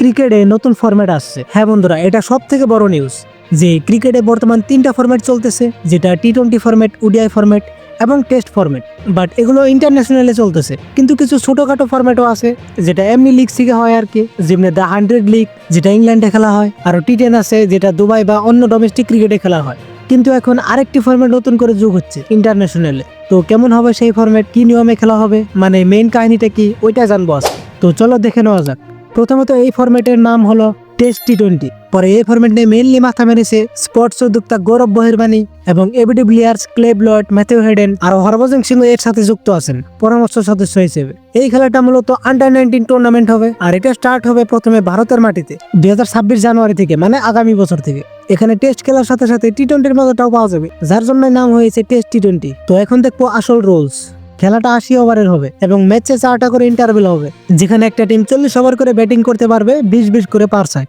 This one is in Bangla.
ক্রিকেটে নতুন ফর্ম্যাট আসছে। হ্যাঁ বন্ধুরা, এটা সব থেকে বড় নিউজ যে ক্রিকেটে বর্তমান তিনটা ফরম্যাট চলতেছে, যেটা T twenty format ODI format এবং টেস্ট ফরম্যাট বাট এগুলো ইন্টারন্যাশনালে চলতেছে, কিন্তু কিছু ছোটোখাটো ফরম্যাটও আছে, যেটা এমনি লিগ থেকে হয় আর কি, যেমনি দ্য হান্ড্রেড লিগ যেটা ইংল্যান্ডে খেলা হয়, আর টি টেন আছে, যেটা দুবাই বা অন্য ডোমেস্টিক ক্রিকেটে খেলা হয়। কিন্তু এখন আরেকটি ফরম্যাট নতুন করে যোগ হচ্ছে ইন্টারন্যাশনালে তো কেমন হবে সেই ফর্ম্যাট কি নিয়মে খেলা হবে মানে মেইন কাহিনীটা কি, ওইটা জানব আজকে। তো চলো দেখে নেওয়া যাক। প্রথমত এই ফরম্যাটের নাম হলো টেস্ট টি টোয়েন্টি পরে এই ফরম্যাট নিয়ে মেইনলি মাথা মেরেছে স্পোর্টস উদ্যোক্তা গৌরব বহিরবাণী এবং ABD players Clive Lloyd Matthew Hayden আর হরভজন সিংহ এর সাথে যুক্ত আছেন, পরামর্শ সদস্য হিসেবে। এই খেলাটা মূলত আন্ডার নাইনটিন টুর্নামেন্ট হবে আর এটা স্টার্ট হবে প্রথমে ভারতের মাটিতে দুই হাজার ছাব্বিশ জানুয়ারি থেকে মানে আগামী বছর থেকে। এখানে টেস্ট খেলার সাথে সাথে টি টোয়েন্টির মজাটাও পাওয়া যাবে, যার জন্য নাম হয়েছে টেস্ট টি টোয়েন্টি তো এখন দেখব আসল রুলস খেলাটা আশি ওভারের হবে এবং ম্যাচে চারটা করে ইন্টারভেল হবে। যেখানে একটা টিম চল্লিশ ওভার করে ব্যাটিং করতে পারবে, বিশ বিশ করে পার সাইড